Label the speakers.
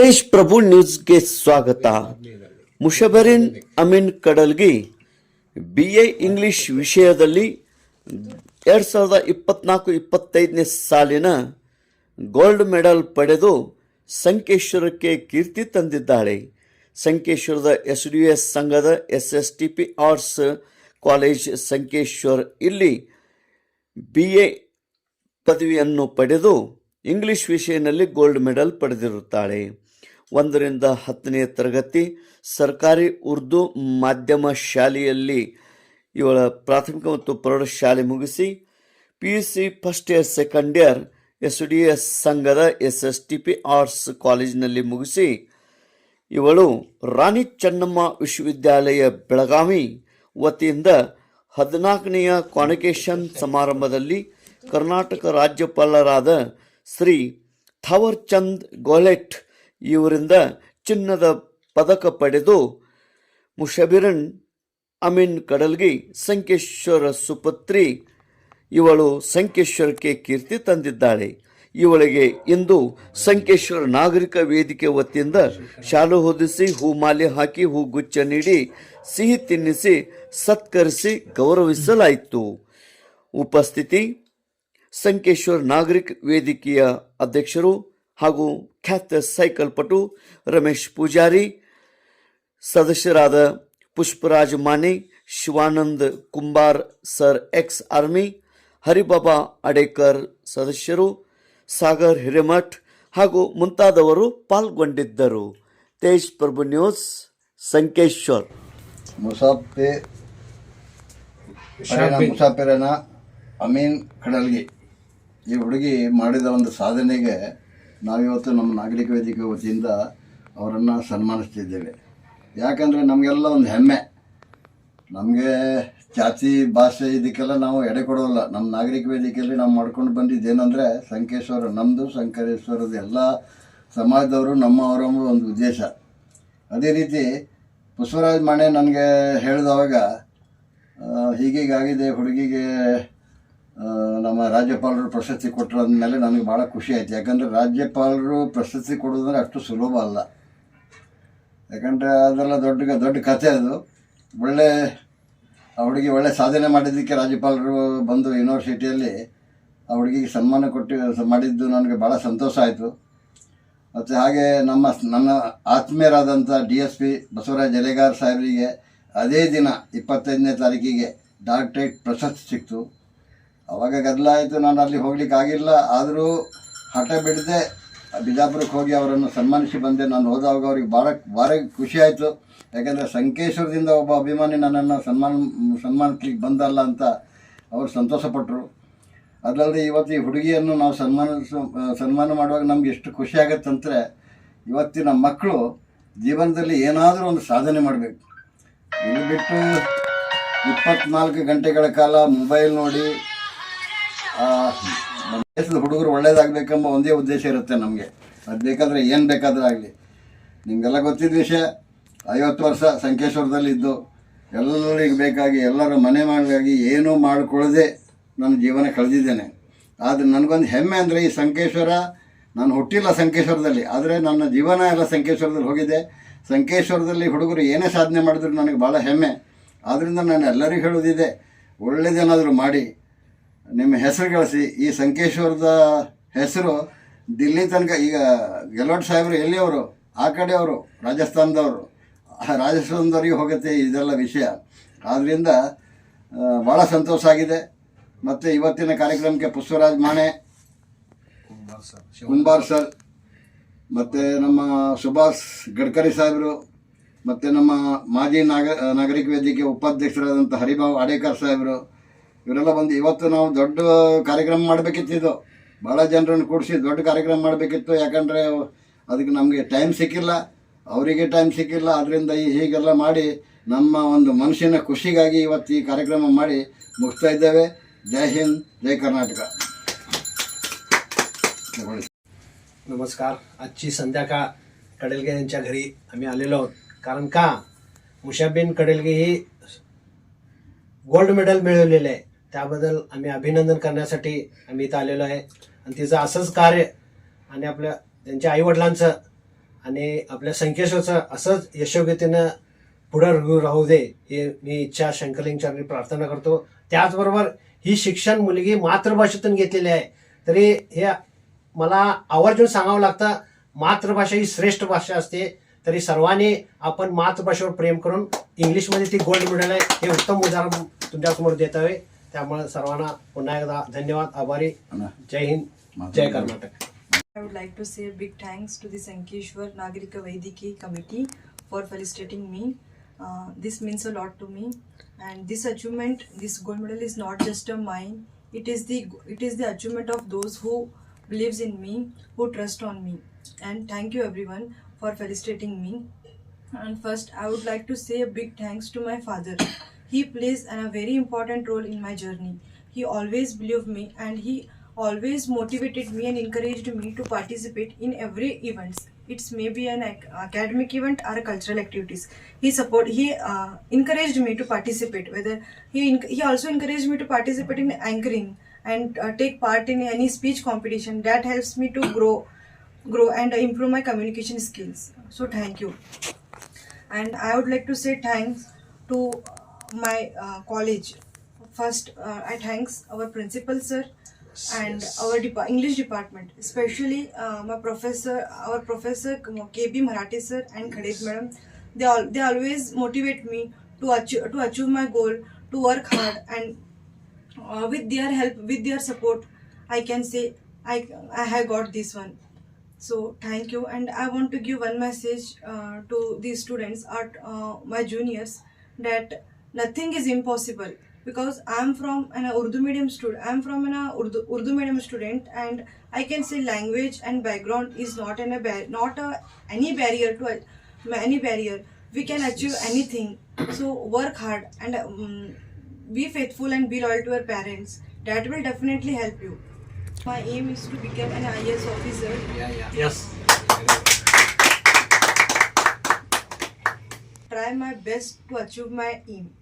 Speaker 1: ತೇಜ್ ಪ್ರಭು ನ್ಯೂಸ್ಗೆ ಸ್ವಾಗತ. Mushabarin Ameen Kadalgi B A English ವಿಷಯದಲ್ಲಿ ಎರಡು ಸಾವಿರದ ಇಪ್ಪತ್ನಾಲ್ಕು ಇಪ್ಪತ್ತೈದನೇ ಸಾಲಿನ ಗೋಲ್ಡ್ ಮೆಡಲ್ ಪಡೆದು ಸಂಕೇಶ್ವರಕ್ಕೆ ಕೀರ್ತಿ ತಂದಿದ್ದಾಳೆ. ಸಂಕೇಶ್ವರದ ಎಸ್ ಡಿ ಎಸ್ ಸಂಘದ S S T P arts college Sankeshwar ಇಲ್ಲಿ ಬಿ ಎ ಪದವಿಯನ್ನು ಪಡೆದು ಇಂಗ್ಲಿಷ್ ವಿಷಯದಲ್ಲಿ ಗೋಲ್ಡ್ ಮೆಡಲ್ ಪಡೆದಿರುತ್ತಾಳೆ. ಒಂದರಿಂದ ಹತ್ತನೇ ತರಗತಿ ಸರ್ಕಾರಿ ಉರ್ದು ಮಾಧ್ಯಮ ಶಾಲೆಯಲ್ಲಿ ಇವಳ ಪ್ರಾಥಮಿಕ ಮತ್ತು ಪ್ರೌಢಶಾಲೆ ಮುಗಿಸಿ P U C first year second year S D S ಸಂಘದ S S T P arts ಕಾಲೇಜಿನಲ್ಲಿ ಮುಗಿಸಿ ಇವಳು ರಾಣಿ ಚೆನ್ನಮ್ಮ ವಿಶ್ವವಿದ್ಯಾಲಯ ಬೆಳಗಾವಿ ವತಿಯಿಂದ ಹದಿನಾಲ್ಕನೆಯ ಕಾನ್ವಿಕೇಶನ್ ಸಮಾರಂಭದಲ್ಲಿ ಕರ್ನಾಟಕ ರಾಜ್ಯಪಾಲರಾದ ಶ್ರೀ ಥಾವರ್ ಚಂದ್ ಗೋಲೆಟ್ ಇವರಿಂದ ಚಿನ್ನದ ಪದಕ ಪಡೆದು ಮುಷಬಿರನ್ ಅಮೀನ್ ಕಡಲ್ಗಿ ಸಂಕೇಶ್ವರ ಸುಪತ್ರಿ, ಇವಳು ಸಂಕೇಶ್ವರಕ್ಕೆ ಕೀರ್ತಿ ತಂದಿದ್ದಾಳೆ. ಇವಳಿಗೆ ಇಂದು ಸಂಕೇಶ್ವರ ನಾಗರಿಕ ವೇದಿಕೆ ವತಿಯಿಂದ ಶಾಲು ಹೊದಿಸಿ ಹೂಮಾಲೆ ಹಾಕಿ ಹೂಗುಚ್ಚ ನೀಡಿ, ಸಿಹಿ ತಿನ್ನಿಸಿ, ಸತ್ಕರಿಸಿ ಗೌರವಿಸಲಾಯಿತು. ಉಪಸ್ಥಿತಿ, ಸಂಕೇಶ್ವರ ನಾಗರಿಕ ವೇದಿಕೆಯ ಅಧ್ಯಕ್ಷರು ಹಾಗೂ ಖ್ಯಾತ ಸೈಕಲ್ ಪಟು ರಮೇಶ್ ಪೂಜಾರಿ ಸದಸ್ಯರಾದ Pushparaj Mane Shivanand Kumbar sir ex army Haribaba Adekar ಸದಸ್ಯರು ಸಾಗರ್ ಹಿರೇಮಠ್ ಹಾಗೂ ಮುಂತಾದವರು ಪಾಲ್ಗೊಂಡಿದ್ದರು. ತೇಜ್ ಪ್ರಭು ನ್ಯೂಸ್ ಸಂಕೇಶ್ವರ್.
Speaker 2: ಮುಸಾಫೆ ಮುಸಾಫಿರನ ಅಮೀನ್ ಕಡಲ್ಗಿ. ಈ ಹುಡುಗಿ ಮಾಡಿದ ಒಂದು ಸಾಧನೆಗೆ ನಾವಿವತ್ತು ನಮ್ಮ ನಾಗರಿಕ ವೇದಿಕೆ ವತಿಯಿಂದ ಅವರನ್ನು ಸನ್ಮಾನಿಸ್ತಿದ್ದೇವೆ. ಯಾಕಂದರೆ ನಮಗೆಲ್ಲ ಒಂದು ಹೆಮ್ಮೆ. ನಮಗೆ ಜಾತಿ, ಭಾಷೆ ಇದಕ್ಕೆಲ್ಲ ನಾವು ಎಡೆ ಕೊಡೋಲ್ಲ. ನಮ್ಮ ನಾಗರಿಕ ವೇದಿಕೆಯಲ್ಲಿ ನಾವು ಮಾಡ್ಕೊಂಡು ಬಂದಿದ್ದೇನೆಂದರೆ ಸಂಕೇಶ್ವರ ನಮ್ಮದು ಸಂಕರೇಶ್ವರದ ಎಲ್ಲ ಸಮಾಜದವರು ನಮ್ಮವರ ಒಂದು ಉದ್ದೇಶ. ಅದೇ ರೀತಿ ಪುಷ್ಪರಾಜ್ ಮಾಣೆ ನನಗೆ ಹೇಳಿದವಾಗ ಹೀಗೀಗಾಗಿದೆ, ಹುಡುಗಿಗೆ ನಮ್ಮ ರಾಜ್ಯಪಾಲರು ಪ್ರಶಸ್ತಿ ಕೊಟ್ಟರು ಅಂದಮೇಲೆ ನನಗೆ ಭಾಳ ಖುಷಿ ಆಯಿತು. ಯಾಕಂದರೆ ರಾಜ್ಯಪಾಲರು ಪ್ರಶಸ್ತಿ ಕೊಡೋದಂದ್ರೆ ಅಷ್ಟು ಸುಲಭ ಅಲ್ಲ. ಯಾಕಂದರೆ ಅದೆಲ್ಲ ದೊಡ್ಡ ದೊಡ್ಡ ಕಥೆ ಅದು. ಒಳ್ಳೆ, ಆ ಹುಡುಗಿ ಒಳ್ಳೆ ಸಾಧನೆ ಮಾಡಿದ್ದಕ್ಕೆ ರಾಜ್ಯಪಾಲರು ಬಂದು ಯೂನಿವರ್ಸಿಟಿಯಲ್ಲಿ ಆ ಹುಡುಗಿಗೆ ಸನ್ಮಾನ ಕೊಟ್ಟು ಮಾಡಿದ್ದು ನನಗೆ ಭಾಳ ಸಂತೋಷ ಆಯಿತು. ಮತ್ತು ಹಾಗೆ ನಮ್ಮ ನನ್ನ ಆತ್ಮೀಯರಾದಂಥ D S P Basavaraj Elegar ಸಾಹೇಬರಿಗೆ ಅದೇ ದಿನ ಇಪ್ಪತ್ತೈದನೇ ತಾರೀಕಿಗೆ ಡಾಕ್ಟ್ರೇಟ್ ಪ್ರಶಸ್ತಿ ಸಿಕ್ತು. ಅವಾಗ ಗದ್ದಲ ಆಯಿತು ನಾನು ಅಲ್ಲಿ ಹೋಗ್ಲಿಕ್ಕೆ ಆಗಿಲ್ಲ. ಆದರೂ ಹಠ ಬಿಡದೆ ಬಿಜಾಪುರಕ್ಕೆ ಹೋಗಿ ಅವರನ್ನು ಸನ್ಮಾನಿಸಿ ಬಂದೆ. ನಾನು ಹೋದಾಗ ಅವ್ರಿಗೆ ಭಾಳ, ಭಾರಿ ಖುಷಿ ಆಯಿತು. ಯಾಕಂದರೆ ಸಂಕೇಶ್ವರದಿಂದ ಒಬ್ಬ ಅಭಿಮಾನಿ ನನ್ನನ್ನು ಸನ್ಮಾನ ಸನ್ಮಾನಿಸ್ಲಿಕ್ಕೆ ಬಂದಲ್ಲ ಅಂತ ಅವರು ಸಂತೋಷಪಟ್ಟರು ಅದಲ್ಲದೆ ಇವತ್ತು ಈ ಹುಡುಗಿಯನ್ನು ನಾವು ಸನ್ಮಾನ ಸನ್ಮಾನ ಮಾಡುವಾಗ ನಮ್ಗೆ ಎಷ್ಟು ಖುಷಿ ಆಗತ್ತಂದರೆ ಇವತ್ತಿನ ಮಕ್ಕಳು ಜೀವನದಲ್ಲಿ ಏನಾದರೂ ಒಂದು ಸಾಧನೆ ಮಾಡಬೇಕು. ಇದು ಬಿಟ್ಟು ಇಪ್ಪತ್ನಾಲ್ಕು ಗಂಟೆಗಳ ಕಾಲ ಮೊಬೈಲ್ ನೋಡಿ ದೇಶದ ಹುಡುಗರು ಒಳ್ಳೇದಾಗಬೇಕೆಂಬ ಒಂದೇ ಉದ್ದೇಶ ಇರುತ್ತೆ ನಮಗೆ. ಅದು ಬೇಕಾದರೆ ಏನು ಬೇಕಾದರೂ ಆಗಲಿ. ನಿಮಗೆಲ್ಲ ಗೊತ್ತಿದ್ದ ವಿಷಯ, ಐವತ್ತು ವರ್ಷ ಸಂಕೇಶ್ವರದಲ್ಲಿ ಇದ್ದು, ಎಲ್ಲರಿಗೆ ಬೇಕಾಗಿ, ಎಲ್ಲರ ಮನೆ ಮಾಡಲಾಗಿ ಏನೂ ಮಾಡಿಕೊಳ್ಳದೆ ನನ್ನ ಜೀವನ ಕಳೆದಿದ್ದೇನೆ. ಆದರೆ ನನಗೊಂದು ಹೆಮ್ಮೆ ಅಂದರೆ ಈ ಸಂಕೇಶ್ವರ, ನಾನು ಹುಟ್ಟಿಲ್ಲ ಸಂಕೇಶ್ವರದಲ್ಲಿ, ಆದರೆ ನನ್ನ ಜೀವನ ಎಲ್ಲ ಸಂಕೇಶ್ವರದಲ್ಲಿ ಹೋಗಿದೆ. ಸಂಕೇಶ್ವರದಲ್ಲಿ ಹುಡುಗರು ಏನೇ ಸಾಧನೆ ಮಾಡಿದ್ರು ನನಗೆ ಭಾಳ ಹೆಮ್ಮೆ. ಆದ್ದರಿಂದ ನಾನು ಎಲ್ಲರಿಗೂ ಹೇಳೋದಿದೆ ಒಳ್ಳೇದೇನಾದರೂ ಮಾಡಿ. ನಿಮ್ಮ ಹೆಸರು ಕಳಿಸಿ. ಈ ಸಂಕೇಶ್ವರದ ಹೆಸರು ದಿಲ್ಲಿ ತನಕ ಈಗ ಗೆಲೋಟ್ ಸಾಹೇಬರು ಎಲ್ಲಿಯವರು? ಆ ಕಡೆಯವರು ರಾಜಸ್ಥಾನದವರು. ರಾಜಸ್ಥಾನದವರಿಗೆ ಹೋಗುತ್ತೆ ಇದೆಲ್ಲ ವಿಷಯ. ಆದ್ದರಿಂದ ಭಾಳ ಸಂತೋಷ ಆಗಿದೆ. ಮತ್ತು ಇವತ್ತಿನ ಕಾರ್ಯಕ್ರಮಕ್ಕೆ ಪುಷ್ಪರಾಜ್ ಮಾಣೆ ಕುಂಬಾರ್ ಸರ್ ಮತ್ತು ನಮ್ಮ ಸುಭಾಷ್ ಗಡ್ಕರಿ ಸಾಹೇಬರು ಮತ್ತು ನಮ್ಮ ಮಾಜಿ ನಾಗ ನಾಗರಿಕ ವೇದಿಕೆ ಉಪಾಧ್ಯಕ್ಷರಾದಂಥ ಹರಿಭಾವ್ ಆಡೇಕರ್ ಸಾಹೇಬರು ಇವರೆಲ್ಲ ಬಂದು ಇವತ್ತು ನಾವು ದೊಡ್ಡ ಕಾರ್ಯಕ್ರಮ ಮಾಡಬೇಕಿತ್ತು ಇದು ಭಾಳ ಜನರನ್ನು ಕೂಡಿಸಿ ದೊಡ್ಡ ಕಾರ್ಯಕ್ರಮ ಮಾಡಬೇಕಿತ್ತು ಯಾಕಂದರೆ ಅದಕ್ಕೆ ನಮಗೆ ಟೈಮ್ ಸಿಕ್ಕಿಲ್ಲ ಅವರಿಗೆ ಟೈಮ್ ಸಿಕ್ಕಿಲ್ಲ ಅದರಿಂದ ಈ ಹೀಗೆಲ್ಲ ಮಾಡಿ ನಮ್ಮ ಒಂದು ಮನುಷ್ಯನ ಖುಷಿಗಾಗಿ ಇವತ್ತು ಈ ಕಾರ್ಯಕ್ರಮ ಮಾಡಿ ಮುಗಿಸ್ತಾ ಇದ್ದೇವೆ ಜೈ ಹಿಂದ್ ಜೈ ಕರ್ನಾಟಕ ತಗೊಳ್ಳಿ.
Speaker 3: नमस्कार आजची संध्याकाळ कडेलगे यांच्या घरी आम्ही आलेलो आहोत कारण का मुशाबीन कडेलगे ही गोल्ड मेडल मिळवलेले आहे त्याबद्दल आम्ही अभिनंदन करण्यासाठी आम्ही इथं आलेलो आहे. आणि तिचं असंच कार्य आणि आपल्या त्यांच्या आईवडिलांचं आणि आपल्या संकेश्वरचं असंच यशोगतीनं पुढे राहू दे हे मी इच्छा शंकरलिंगच्या प्रार्थना करतो. त्याचबरोबर ही शिक्षण मुलगी मातृभाषेतून घेतलेली आहे. तरी हे मला आवर्जून सांगावं लागतं मातृभाषा ही श्रेष्ठ भाषा असते. तरी सर्वांनी आपण मातृभाषेवर प्रेम करून इंग्लिशमध्ये ती गोल्ड मेडल आहे. हे उत्तम उदाहरण तुमच्यासमोर देत आहे त्यामुळे सर्वांना पुन्हा एकदा धन्यवाद आभारी जय हिंद जय Karnataka
Speaker 4: I would like to say a big thanks to the Sankeshwar Nagarika Vaidiki committee for felicitating me. Uh, this means a lot to me, and this achievement, this gold medal, is not just a mine. It is the it is the achievement of those who believes in me, who trust on me. And thank you everyone for felicitating me. And first, I would like to say a big thanks to my father. He plays a very important role in my journey. He always believed me and he always motivated me and encouraged me to participate in every events. It's maybe an academic event or cultural activities. He support he uh, encouraged me to participate. Whether he he also encouraged me to participate in anchoring and uh, take part in any speech competition. That helps me to grow grow and improve my communication skills. So thank you and I would like to say thanks to my uh, college. First, uh, I thanks our principal sir and our depa- English department, especially uh, my professor, our professor KB Marathi sir and Khadet madam. They all they always motivate me to achieve to achieve my goal, to work hard, and uh, with their help, with their support, I can say I I have got this one. So thank you, and I want to give one message uh, to these students, at uh, my juniors, that nothing is impossible because I'm from an Urdu medium student. I'm from an Urdu, Urdu medium student, and I can say language and background is not an a bar- not a, any barrier to a- any barrier. We can achieve anything. So work hard and um, be faithful and be loyal to your parents. That will definitely help you. My aim is to become an IAS officer Yeah, yeah.
Speaker 3: Yes.
Speaker 4: try my best to achieve my aim.